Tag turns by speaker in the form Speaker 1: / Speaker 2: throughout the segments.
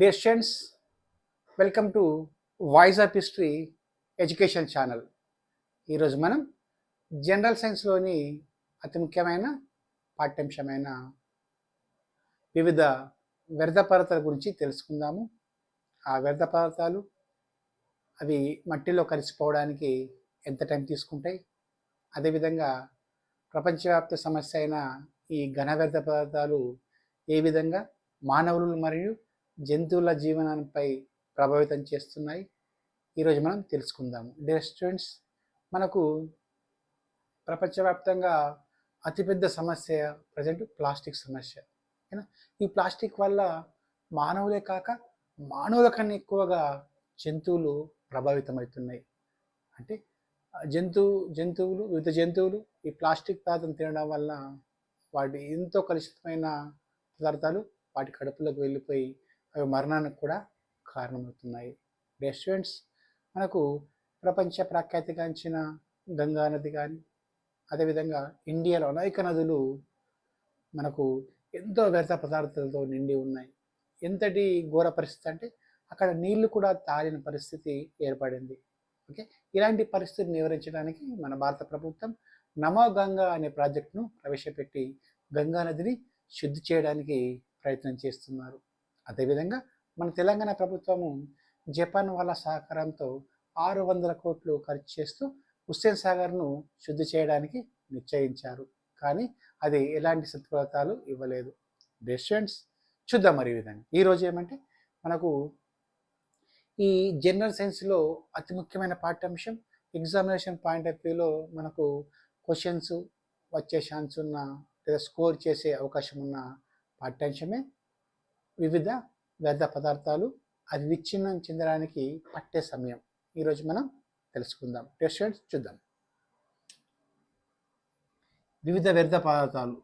Speaker 1: Dear students, welcome to voice of history education channel ఈరోజు మనం general సైన్స్లోని అతి ముఖ్యమైన పాఠ్యాంశమైన వివిధ వ్యర్థ పదార్థాల గురించి తెలుసుకుందాము. ఆ వ్యర్థ పదార్థాలు అవి మట్టిలో కలిసిపోవడానికి ఎంత టైం తీసుకుంటాయి? అదేవిధంగా ప్రపంచవ్యాప్త సమస్య అయిన ఈ ఘన వ్యర్థ పదార్థాలు ఏ విధంగా మానవులు మరియు జంతువుల జీవనంపై ప్రభావితం చేస్తున్నాయి. ఈరోజు మనం తెలుసుకుందాము. డియర్ స్టూడెంట్స్ మనకు ప్రపంచవ్యాప్తంగా అతిపెద్ద సమస్య ప్రజెంట్ ప్లాస్టిక్ సమస్య. ఓకేనా ఈ ప్లాస్టిక్ వల్ల మానవులే కాక మానవుల కన్నా ఎక్కువగా జంతువులు ప్రభావితమవుతున్నాయి. అంటే జంతువు జంతువులు వివిధ జంతువులు ఈ ప్లాస్టిక్ పదార్థం తినడం వల్ల వాటి ఎంతో కలుషితమైన పదార్థాలు వాటి కడుపులోకి వెళ్ళిపోయి అవి మరణానికి కూడా కారణమవుతున్నాయి. రెస్టారెంట్స్ మనకు ప్రపంచ ప్రఖ్యాతిగాంచిన గంగా నది కానీ అదేవిధంగా ఇండియాలో అనేక నదులు మనకు ఎంతో వ్యర్థ పదార్థాలతో నిండి ఉన్నాయి. ఎంతటి ఘోర పరిస్థితి అంటే అక్కడ నీళ్ళు కూడా తాగిన పరిస్థితి ఏర్పడింది. ఓకే ఇలాంటి పరిస్థితిని నివారించడానికి మన భారత ప్రభుత్వం నమో గంగా అనే ప్రాజెక్టును ప్రవేశపెట్టి గంగా నదిని శుద్ధి చేయడానికి ప్రయత్నం చేస్తున్నారు. అదేవిధంగా మన తెలంగాణ ప్రభుత్వము జపాన్ వాళ్ళ సహకారంతో ఆరు వందల కోట్లు ఖర్చు చేస్తూ హుస్సేన్ సాగర్ను శుద్ధి చేయడానికి నిశ్చయించారు. కానీ అది ఎలాంటి సత్ఫలితాలు ఇవ్వలేదు. రెస్టారెంట్స్ చూద్దాం మరి ఈ విధంగా. ఈరోజు ఏమంటే మనకు ఈ జనరల్ సైన్స్లో అతి ముఖ్యమైన పాఠ్యాంశం ఎగ్జామినేషన్ పాయింట్ ఆఫ్ వ్యూలో మనకు క్వశ్చన్స్ వచ్చే ఛాన్స్ ఉన్న లేదా స్కోర్ చేసే అవకాశం ఉన్న పాఠ్యాంశమే వివిధ వ్యర్థ పదార్థాలు అవి విచ్ఛిన్నం చెందడానికి పట్టే సమయం. ఈరోజు మనం తెలుసుకుందాం. టెస్ట్ చూద్దాం. వివిధ వ్యర్థ పదార్థాలు.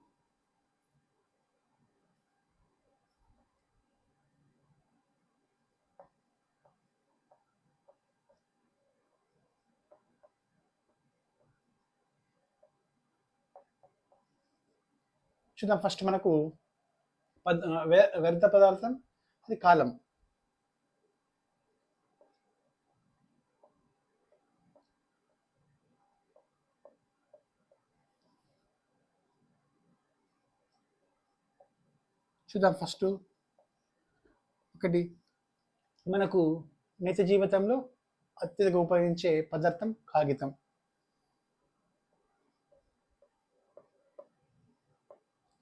Speaker 1: చూద్దాం. ఫస్ట్ మనకు పద్ వ్య- వ్యర్థ పదార్థం అది కాలం. చూద్దాం ఫస్ట్. ఒకటి మనకు నిత్య జీవితంలో అత్యధిక ఉపయోగించే పదార్థం కాగితం.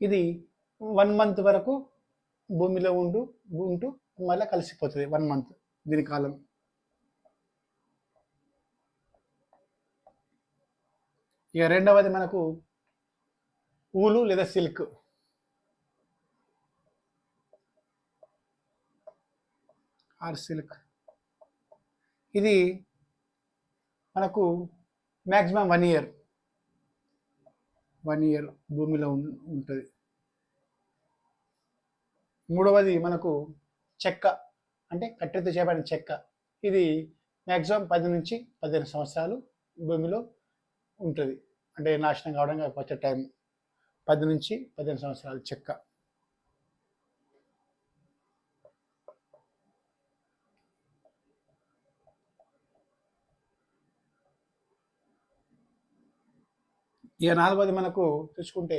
Speaker 1: ఇది వన్ మంత్ వరకు భూమిలో ఉండు ఉంటూ మళ్ళీ కలిసిపోతుంది వన్ మంత్ దీని కాలం. ఇక రెండవది మనకు ఊలు లేదా సిల్క్. Or silk. ఇది మనకు maximum one year. One year భూమిలో ఉంటుంది. మూడవది మనకు చెక్క అంటే కట్టెతో చేయబడిన చెక్క. ఇది మ్యాక్సిమం పది నుంచి పదిహేను సంవత్సరాలు భూమిలో ఉంటుంది. అంటే నాశనం కావడానికి వచ్చే టైం పది నుంచి పదిహేను సంవత్సరాలు చెక్క. ఇక నాలుగవది మనకు చూసుకుంటే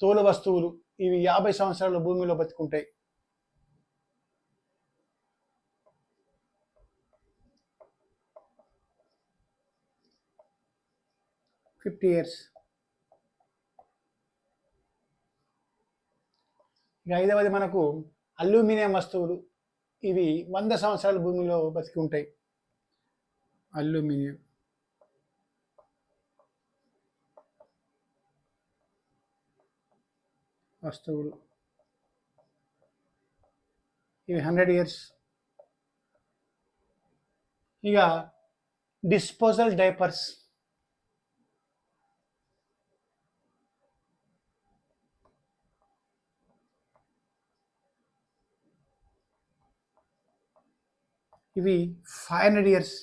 Speaker 1: తోలు వస్తువులు. ఇవి యాభై సంవత్సరాలు భూమిలో బతుకుంటాయి. Fifty years. ఇక ఐదవది మనకు అల్యూమినియం వస్తువులు. ఇవి వంద సంవత్సరాలు భూమిలో బతికి ఉంటాయి. అల్యూమినియం. వస్తువులు. ఇవి హండ్రెడ్ ఇయర్స్. ఇక డిస్పోజల్ డైపర్స్. ఇవి ఫైవ్ హండ్రెడ్ ఇయర్స్.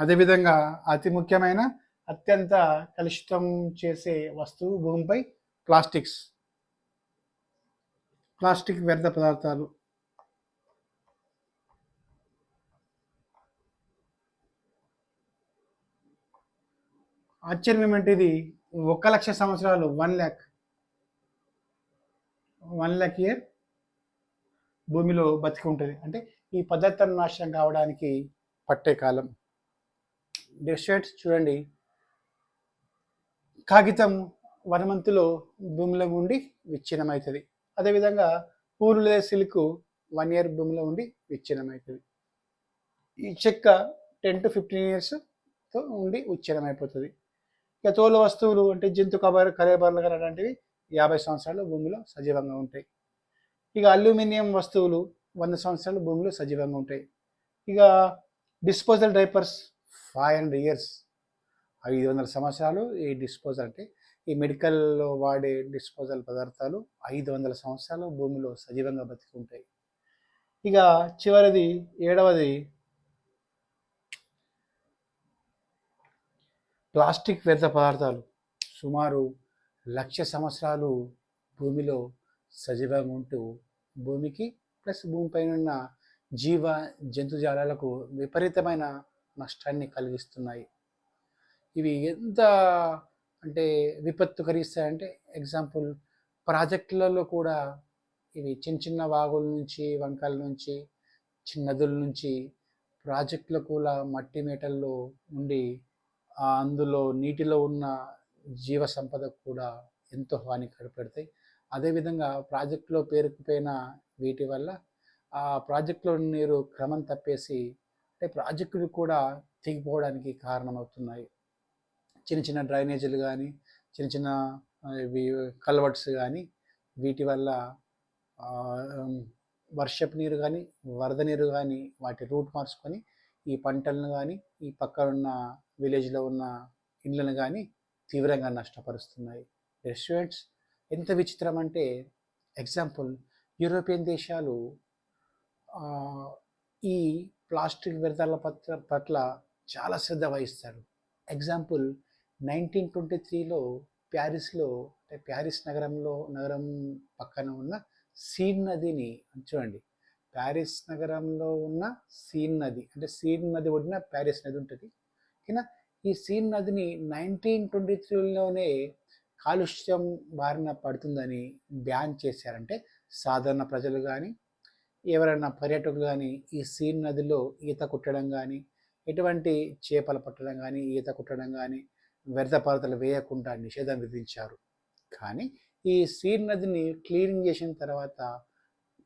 Speaker 1: అదేవిధంగా అతి ముఖ్యమైన అత్యంత కలుషితం చేసే వస్తువు భూమిపై ప్లాస్టిక్స్. ప్లాస్టిక్ వ్యర్థ పదార్థాలు. ఆశ్చర్యం ఏంటిది? ఒక లక్ష సంవత్సరాలు one lakh one lakh year భూమిలో బతికి ఉంటుంది అంటే ఈ పదార్థం నాశనం కావడానికి పట్టే కాలం. డెస్టేట్స్ చూడండి. కాగితం వన్ మంత్లో భూమిలో ఉండి విచ్ఛిన్నమవుతుంది అదేవిధంగా పూలు లేదా సిల్క్ వన్ ఇయర్ భూమిలో ఉండి విచ్ఛిన్నమవుతుంది ఈ చెక్క టెన్ టు ఫిఫ్టీన్ ఇయర్స్తో ఉండి విచ్ఛిన్నమైపోతుంది ఇక తోలు వస్తువులు అంటే జంతు కబర్ కరేబర్లు కానీ అలాంటివి యాభై సంవత్సరాలు భూమిలో సజీవంగా ఉంటాయి. ఇక అల్యూమినియం వస్తువులు వంద సంవత్సరాలు భూమిలో సజీవంగా ఉంటాయి. ఇక disposal diapers five hundred years ఐదు వందల సంవత్సరాలు ఈ డిస్పోజల్ అంటే ఈ మెడికల్లో వాడే డిస్పోజల్ పదార్థాలు ఐదు వందల సంవత్సరాలు భూమిలో సజీవంగా బతికి ఉంటాయి ఇక చివరిది ఏడవది ప్లాస్టిక్ వ్యర్థ పదార్థాలు. సుమారు లక్ష సంవత్సరాలు భూమిలో సజీవంగా ఉంటూ భూమికి ప్లస్ భూమిపైన ఉన్న జీవ జంతుజాలాలకు విపరీతమైన నష్టాన్ని కలిగిస్తున్నాయి. ఇవి ఎంత అంటే విపత్తు కలిగిస్తాయంటే ఎగ్జాంపుల్ ప్రాజెక్టులలో కూడా ఇవి చిన్న చిన్న వాగుల నుంచి వంకల నుంచి చిన్న నదుల నుంచి ప్రాజెక్టుల కూడా మట్టి మేటల్లో ఉండి అందులో నీటిలో ఉన్న జీవ సంపద కూడా ఎంతో హాని కడపెడతాయి అదేవిధంగా ప్రాజెక్టులో పేరుకుపోయిన వీటి వల్ల ఆ ప్రాజెక్టులో నీరు క్రమం తప్పేసి అంటే ప్రాజెక్టులు కూడా తెగిపోవడానికి కారణమవుతున్నాయి. చిన్న చిన్న డ్రైనేజీలు కానీ చిన్న చిన్న ఇవి కల్వర్ట్స్ కానీ వీటి వల్ల వర్షపు నీరు కానీ వరద నీరు కానీ వాటి రూట్ మార్చుకొని ఈ పంటలను కానీ ఈ పక్కన ఉన్న విలేజ్లో ఉన్న ఇండ్లను కానీ తీవ్రంగా నష్టపరుస్తున్నాయి. రెస్టారెంట్స్ ఎంత విచిత్రం అంటే ఎగ్జాంపుల్ యూరోపియన్ దేశాలు ఈ ప్లాస్టిక్ వ్యర్థాల పట్ల పట్ల చాలా శ్రద్ధ వహిస్తారు. ఎగ్జాంపుల్ నైన్టీన్ ట్వంటీ త్రీలో ప్యారిస్లో అంటే ప్యారిస్ నగరంలో నగరం పక్కన ఉన్న సీన్ నదిని చూడండి. ప్యారిస్ నగరంలో ఉన్న సీన్ నది అంటే సీన్ నది ఒడిన ప్యారిస్ నది ఉంటుంది. కానీ ఈ సీన్ నదిని నైన్టీన్ ట్వంటీ త్రీలోనే కాలుష్యం బారిన పడుతుందని బ్యాన్ చేశారంటే సాధారణ ప్రజలు కానీ ఎవరైనా పర్యాటకులు కానీ ఈ సీన్ నదిలో ఈత కుట్టడం కానీ ఎటువంటి చేపలు పట్టడం కానీ ఈత కుట్టడం కానీ వ్యర్థ పాత్రలు వేయకుండా నిషేధం విధించారు. కానీ ఈ సీడ్ నదిని క్లీనింగ్ చేసిన తర్వాత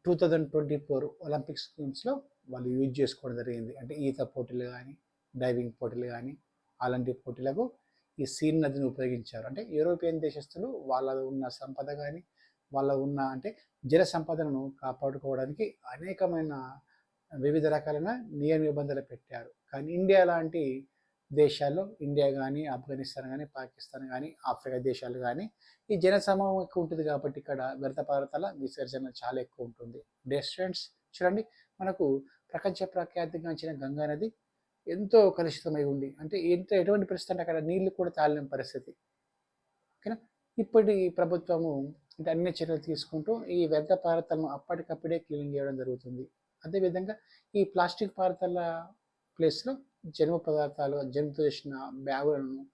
Speaker 1: two thousand twenty four Olympics గేమ్స్లో వాళ్ళు యూజ్ చేసుకోవడం జరిగింది. అంటే ఈత పోటీలు కానీ డైవింగ్ పోటీలు కానీ అలాంటి పోటీలకు ఈ సీన్ నదిని ఉపయోగించారు. అంటే యూరోపియన్ దేశస్తులు వాళ్ళ ఉన్న సంపద కానీ వాళ్ళ ఉన్న అంటే జల సంపదను కాపాడుకోవడానికి అనేకమైన వివిధ రకాలైన నియమ నిబంధనలు పెట్టారు. కానీ ఇండియా లాంటి దేశాల్లో ఇండియా కానీ ఆఫ్ఘనిస్తాన్ కానీ పాకిస్తాన్ కానీ ఆఫ్రికా దేశాలు కానీ ఈ జన సమూహం ఎక్కువ ఉంటుంది కాబట్టి ఇక్కడ వ్యర్థ పదార్థాల విసర్జన చాలా ఎక్కువ ఉంటుంది. స్టూడెంట్స్ చూడండి మనకు ప్రపంచ ప్రఖ్యాతిగాంచిన గంగా నది ఎంతో కలుషితమై ఉంది. అంటే ఎంత ఎటువంటి పరిస్థితి అంటే అక్కడ నీళ్ళు కూడా తాళిన పరిస్థితి. ఓకేనా? ఇప్పటి ప్రభుత్వము అంటే అన్ని చర్యలు తీసుకుంటూ ఈ వ్యర్థ పారతలను అప్పటికప్పుడే క్లీన్ చేయడం జరుగుతుంది. అదేవిధంగా ఈ ప్లాస్టిక్ పదార్థాల ప్లేస్లో జన్మ పదార్థాలు జన్మతో చేసిన బ్యాగులను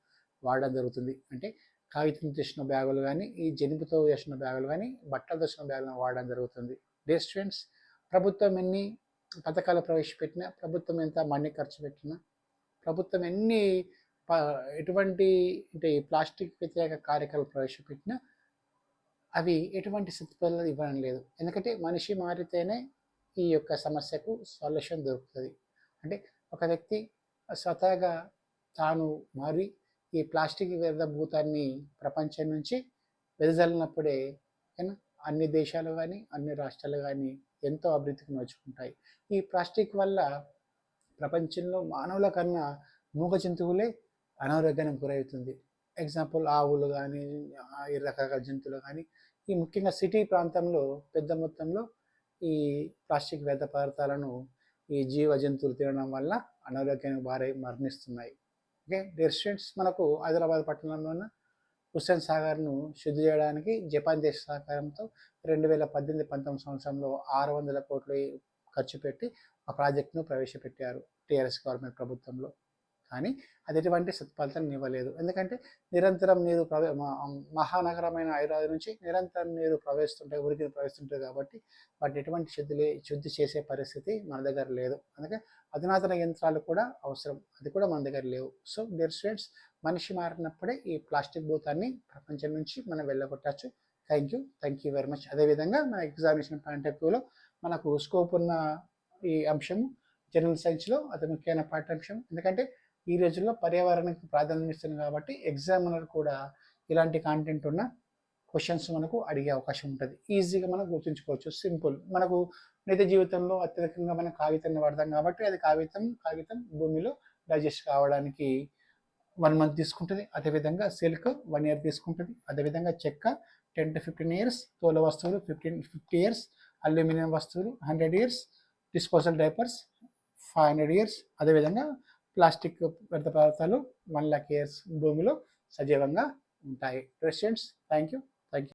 Speaker 1: వాడడం జరుగుతుంది. అంటే కాగితం చేసిన బ్యాగులు కానీ ఈ జనుపుతో చేసిన బ్యాగులు కానీ బట్టలు తెచ్చిన బ్యాగులను వాడడం జరుగుతుంది. డే స్టూడెంట్స్ ప్రభుత్వం ఎన్ని పథకాలు ప్రవేశపెట్టినా ప్రభుత్వం ఎంత మనీ ఖర్చు పెట్టినా ప్రభుత్వం ఎన్ని ప- ఎటువంటి అంటే ఈ ప్లాస్టిక్ వ్యతిరేక కార్యక్రమాలు ప్రవేశపెట్టినా అవి ఎటువంటి సత్ఫలితాలు ఇవ్వడం లేదు. ఎందుకంటే మనిషి మారితేనే ఈ యొక్క సమస్యకు సొల్యూషన్ దొరుకుతుంది. అంటే ఒక వ్యక్తి స్వతహాగా తాను మారి ఈ ప్లాస్టిక్ వ్యర్థ భూతాన్ని ప్రపంచం నుంచి వెదజల్లినప్పుడే అన్ని దేశాలు కానీ అన్ని రాష్ట్రాలు కానీ ఎంతో అభివృద్ధికి నోచుకుంటాయి. ఈ ప్లాస్టిక్ వల్ల ప్రపంచంలో మానవుల కన్నా మూగ జంతువులే అనారోగ్యానికి గురవుతుంది. ఎగ్జాంపుల్ ఆవులు కానీ ఈ రకరకాల జంతువులు కానీ ఈ ముఖ్యంగా సిటీ ప్రాంతంలో పెద్ద మొత్తంలో ఈ ప్లాస్టిక్ వ్యర్థ పదార్థాలను ఈ జీవ జంతువులు తినడం వల్ల అనారోగ్యానికి భారీ మరణిస్తున్నాయి. ఓకే? డియర్ స్టూడెంట్స్ మనకు హైదరాబాద్ పట్టణంలో ఉన్న హుస్సేన్ సాగర్ను శుద్ధి చేయడానికి జపాన్ దేశ సహకారంతో రెండు వేల పద్దెనిమిది పంతొమ్మిది సంవత్సరంలో ఆరు వందల కోట్లు ఖర్చు పెట్టి ఆ ప్రాజెక్టును ప్రవేశపెట్టారు టీఆర్ఎస్ గవర్నమెంట్ ప్రభుత్వంలో. కానీ అది ఎటువంటి సత్ఫలితాన్ని ఇవ్వలేదు. ఎందుకంటే నిరంతరం నీరు ప్రవే మహానగరమైన హైదరాబాద్ నుంచి నిరంతరం నీరు ప్రవేశిస్తుంటాయి ఉరికి ప్రవేశిస్తుంటాయి కాబట్టి వాటి ఎటువంటి శుద్ధి శుద్ధి చేసే పరిస్థితి మన దగ్గర లేదు. అందుకే అధునాతన యంత్రాలు కూడా అవసరం. అది కూడా మన దగ్గర లేవు. సో డియర్ స్టూడెంట్స్ మనిషి మారినప్పుడే ఈ ప్లాస్టిక్ భూతాన్ని ప్రపంచం నుంచి మనం వెళ్ళగొట్టచ్చు. Thank you. Thank you very much. అదేవిధంగా మన ఎగ్జామినేషన్ పాయింట్ ఆఫ్ వ్యూలో మనకు స్కోప్ ఉన్న ఈ అంశము జనరల్ సైన్స్లో అతి ముఖ్యమైన పాఠ్యాంశం ఎందుకంటే ఈ రోజుల్లో పర్యావరణానికి ప్రాధాన్యం ఇస్తుంది కాబట్టి ఎగ్జామినర్ కూడా ఇలాంటి కాంటెంట్ ఉన్న క్వశ్చన్స్ మనకు అడిగే అవకాశం ఉంటుంది. ఈజీగా మనం గుర్తుంచుకోవచ్చు. సింపుల్ మనకు నిజ జీవితంలో అత్యధికంగా మనం కాగితాన్ని వాడతాం కాబట్టి అది కాగితం కాగితం భూమిలో డైజెస్ట్ కావడానికి వన్ మంత్ తీసుకుంటుంది. అదేవిధంగా సిల్క్ వన్ ఇయర్ తీసుకుంటుంది. అదేవిధంగా చెక్క టెన్ టు ఫిఫ్టీన్ ఇయర్స్ తోల వస్తువులు ఫిఫ్టీన్ ఫిఫ్టీ ఇయర్స్ అల్యూమినియం వస్తువులు hundred years disposal diapers five hundred years అదేవిధంగా ప్లాస్టిక్ వ్యర్థ పదార్థాలు వన్ ల్యాక్ ఇయర్స్ భూమిలో సజీవంగా ఉంటాయి. రెస్టెంట్స్ థ్యాంక్ యూ